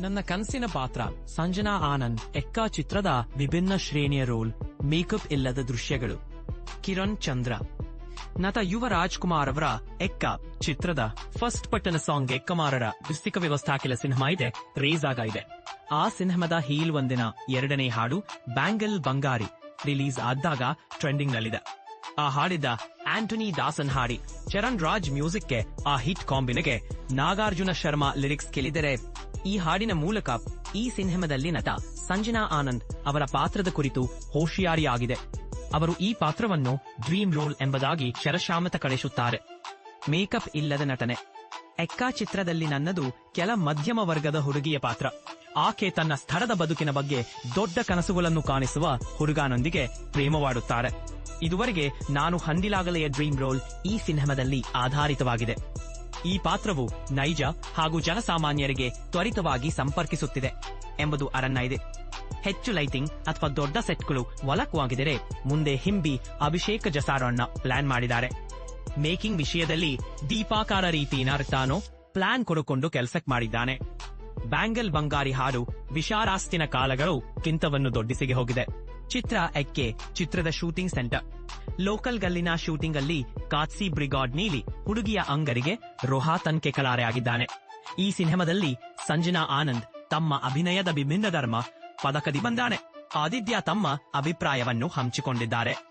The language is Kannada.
ನನ್ನ ಕನಸಿನ ಪಾತ್ರ ಸಂಜನಾ ಆನಂದ್, ಎಕ್ಕಾ ಚಿತ್ರದ ವಿಭಿನ್ನ ಶ್ರೇಣಿಯ ರೋಲ್, ಮೇಕಪ್ ಇಲ್ಲದ ದೃಶ್ಯಗಳು. ಕಿರಣ್ ಚಂದ್ರ. ನಟ ಯುವ ರಾಜ್ಕುಮಾರ್ ಅವರ ಎಕ್ಕ ಚಿತ್ರದ ಫಸ್ಟ್ ಪಟ್ಟಣ ಸಾಂಗ್ ಎಕ್ಕಮಾರರ ವ್ಯವಸ್ಥಾ ವ್ಯವಸ್ಥಾಕಿಲ ಸಿನಿಮಾ ಇದೆ ರೇಸ್ ಆಗ ಇದೆ. ಆ ಸಿನಿಮಾದ ಹೀಲ್ ಒಂದಿನ ಎರಡನೇ ಹಾಡು, ಬ್ಯಾಂಗಲ್ ಬಂಗಾರಿ, ರಿಲೀಸ್ ಆದಾಗ ಟ್ರೆಂಡಿಂಗ್ ನಲ್ಲಿದೆ ಆ ಹಾಡಿದ ಆಂಟನಿ ದಾಸನ್ ಹಾಡಿ ಚರಣ್ ರಾಜ್ ಮ್ಯೂಸಿಕ್ಗೆ ಆ ಹಿಟ್ ಕಾಂಬಿನಗೆ ನಾಗಾರ್ಜುನ ಶರ್ಮಾ ಲಿರಿಕ್ಸ್ ಕೇಳಿದರೆ ಈ ಹಾಡಿನ ಮೂಲಕ ಈ ಸಿನಿಮಾದಲ್ಲಿ ನಟ ಸಂಜನಾ ಆನಂದ್ ಅವರ ಪಾತ್ರದ ಕುರಿತು ಹೋಶಿಯಾರಿಯಾಗಿದೆ. ಅವರು ಈ ಪಾತ್ರವನ್ನು ಡ್ರೀಮ್ ರೋಲ್ ಎಂಬುದಾಗಿ ಶರಶಾಮತ ಕಳಿಸುತ್ತಾರೆ. ಮೇಕಪ್ ಇಲ್ಲದ ನಟನೆ. ಎಕ್ಕಾ ಚಿತ್ರದಲ್ಲಿ ನನ್ನದು ಕೆಲ ಮಧ್ಯಮ ವರ್ಗದ ಹುಡುಗಿಯ ಪಾತ್ರ. ಆಕೆ ತನ್ನ ಸ್ಥಳದ ಬದುಕಿನ ಬಗ್ಗೆ ದೊಡ್ಡ ಕನಸುಗಳನ್ನು ಕಾಣಿಸುವ ಹುಡುಗನೊಂದಿಗೆ ಪ್ರೇಮವಾಡುತ್ತಾರೆ. ಇದುವರೆಗೆ ನಾನು ಹಂದಿಲಾಗಲೆಯ ಡ್ರೀಮ್ ರೋಲ್ ಈ ಸಿನಿಮಾದಲ್ಲಿ ಆಧಾರಿತವಾಗಿದೆ. ಈ ಪಾತ್ರವು ನೈಜ ಹಾಗೂ ಜನಸಾಮಾನ್ಯರಿಗೆ ತ್ವರಿತವಾಗಿ ಸಂಪರ್ಕಿಸುತ್ತಿದೆ ಎಂಬುದು ಅರಣ್ಯ ಇದೆ. ಹೆಚ್ಚು ಲೈಟಿಂಗ್ ಅಥವಾ ದೊಡ್ಡ ಸೆಟ್ಗಳು ಒಲಕವಾಗಿದ್ದರೆ ಮುಂದೆ ಹಿಂಬಿ ಅಭಿಷೇಕ ಜಸಾರಣ್ಣ ಪ್ಲಾನ್ ಮಾಡಿದ್ದಾರೆ. ಮೇಕಿಂಗ್ ವಿಷಯದಲ್ಲಿ ದೀಪಾಕಾರ ರೀತಿ ನರ್ತಾನೋ ಪ್ಲಾನ್ ಕೊಡುಕೊಂಡು ಕೆಲಸಕ್ಕೆ ಮಾಡಿದ್ದಾನೆ. ಬ್ಯಾಂಗಲ್ ಬಂಗಾರಿ ಹಾಡು ವಿಶಾರಾಸ್ತಿನ ಕಾಲಗಳು ಕಿಂತವನ್ನು ದೊಡ್ಡಿಸಿಗೆ ಹೋಗಿದೆ. ಚಿತ್ರ ಎಕ್ಕೆ ಚಿತ್ರದ ಶೂಟಿಂಗ್ ಸೆಂಟರ್. ಲೋಕಲ್ ಗಲ್ಲಿನ ಶೂಟಿಂಗ್ ಅಲ್ಲಿ ಕಾತ್ಸಿ ಬ್ರಿಗಾಡ್ ನೀಲಿ ಹುಡುಗಿಯ ಅಂಗರಿಗೆ ರೋಹಾತನ್ ಕೆಕಲಾರೆ ಆಗಿದ್ದಾನೆ. ಈ ಸಿನಿಮಾದಲ್ಲಿ ಸಂಜನಾ ಆನಂದ್ ತಮ್ಮ ಅಭಿನಯದ ವಿಭಿನ್ನ ಧರ್ಮ ಪದಕದಿ ಬಂದಾನೆ. ಆದಿತ್ಯ ತಮ್ಮ ಅಭಿಪ್ರಾಯವನ್ನು ಹಂಚಿಕೊಂಡಿದ್ದಾರೆ.